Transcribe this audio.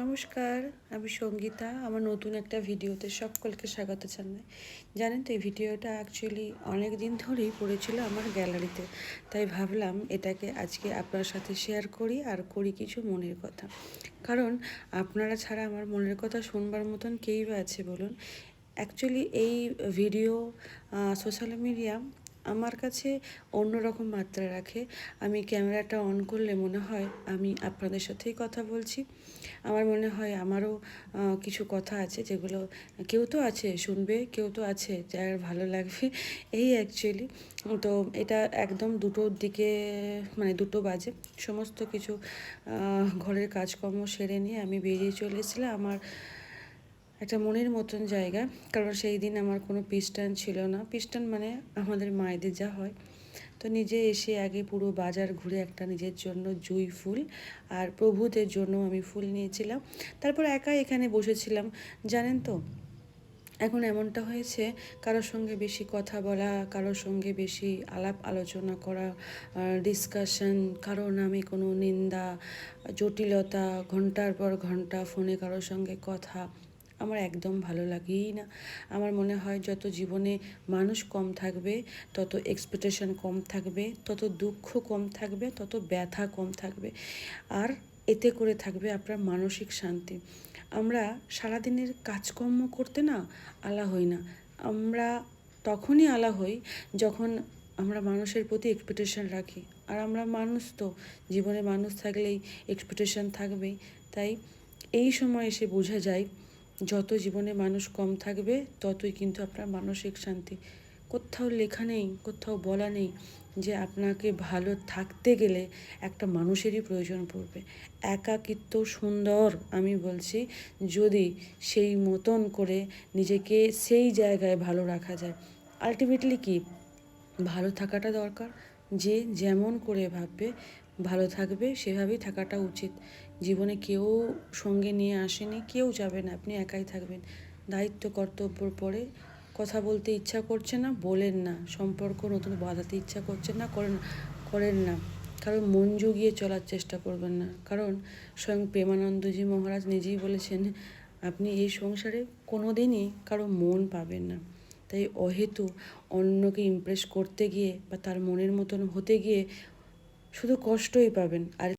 নমস্কার, আমি সঙ্গীতা, আমার নতুন একটা ভিডিওতে সকলকে স্বাগত জানাই। জানেন তো, এই ভিডিওটা অ্যাকচুয়ালি অনেক দিন ধরেই পড়েছিল আমার গ্যালারিতে। তাই ভাবলাম এটাকে আজকে আপনার সাথে শেয়ার করি আর করি কিছু মনের কথা। কারণ আপনারা ছাড়া আমার মনের কথা শুনবার মতন কেই বা আছে বলুন। অ্যাকচুয়ালি এই ভিডিও সোশ্যাল মিডিয়া আমার কাছে অন্যরকম মাত্রা রাখে। আমি ক্যামেরাটা অন করলে মনে হয় আমি আপনাদের সাথেই কথা বলছি। আমার মনে হয় আমারও কিছু কথা আছে যেগুলো কেউ তো আছে, শুনবে, কেউ তো আছে, যার ভালো লাগবে। এই অ্যাকচুয়ালি তো এটা একদম দুটোর দিকে মানে দুটো বাজে। সমস্ত কিছু ঘরের কাজকর্ম সেরে নিয়ে আমি বেরিয়ে চলে এসেছিলাম। আমার একটা মনের মতন জায়গা। কারণ সেই দিন আমার কোনো পিস্টান ছিল না। পিস্টান মানে আমাদের মায়েদের যা হয়। তো নিজে এসে আগে পুরো বাজার ঘুরে একটা নিজের জন্য জুই ফুল আর প্রভুদের জন্য আমি ফুল নিয়েছিলাম। তারপর একা এখানে বসেছিলাম। জানেন তো, এখন এমনটা হয়েছে, কারোর সঙ্গে বেশি কথা বলা, কারোর সঙ্গে বেশি আলাপ আলোচনা করা ডিসকাশন কারও নামে কোনো নিন্দা, জটিলতা, ঘণ্টার পর ঘণ্টা ফোনে কারোর সঙ্গে কথা। আমার একদম ভালো লাগেই না। আমার মনে হয় যত জীবনে মানুষ কম থাকবে, তত এক্সপেকটেশন কম থাকবে, তত দুঃখ কম থাকবে, তত ব্যথা কম থাকবে। আর এতে করে থাকবে আপনার মানসিক শান্তি। আমরা সারাদিনের কাজকর্ম করতে না আলা হই না। আমরা তখনই আলা হই যখন আমরা মানুষের প্রতি এক্সপেকটেশন রাখি। আর আমরা মানুষ তো, জীবনে মানুষ থাকলেই এক্সপেকটেশন থাকবেই। তাই এই সময় এসে বোঝা যায় যত জীবনে মানুষ কম থাকবে, ততই কিন্তু আপনার মানসিক শান্তি। কোথাও লেখা নেই, কোথাও বলা নেই যে আপনাকে ভালো থাকতে গেলে একটা মানুষেরই প্রয়োজন পড়বে। একাকিত্ব সুন্দর, আমি বলছি, যদি সেই মতন করে নিজেকে সেই জায়গায় ভালো রাখা যায়। আলটিমেটলি কি? ভালো থাকাটা দরকার। যে যেমন করে ভাববে ভালো থাকবে, সেভাবেই থাকাটা উচিত। জীবনে কেউ সঙ্গে নিয়ে আসেনি, কেউ যাবে না, আপনি একাই থাকবেন। দায়িত্ব কর্তব্যর পরে কথা বলতে ইচ্ছা করছে না, বলেন না। সম্পর্ক নতুন বাঁধাতে ইচ্ছা করছে না, করেন করেন না। কারণ মন জুগিয়ে চলার চেষ্টা করবেন না। কারণ স্বয়ং প্রেমানন্দজি মহারাজ নিজেই বলেছেন, আপনি এই সংসারে কোনো দিনই কারও মন পাবেন না। তাই অহেতু অন্যকে ইমপ্রেস করতে গিয়ে বা তার মনের মতন হতে গিয়ে শুধু কষ্টই পাবেন। আর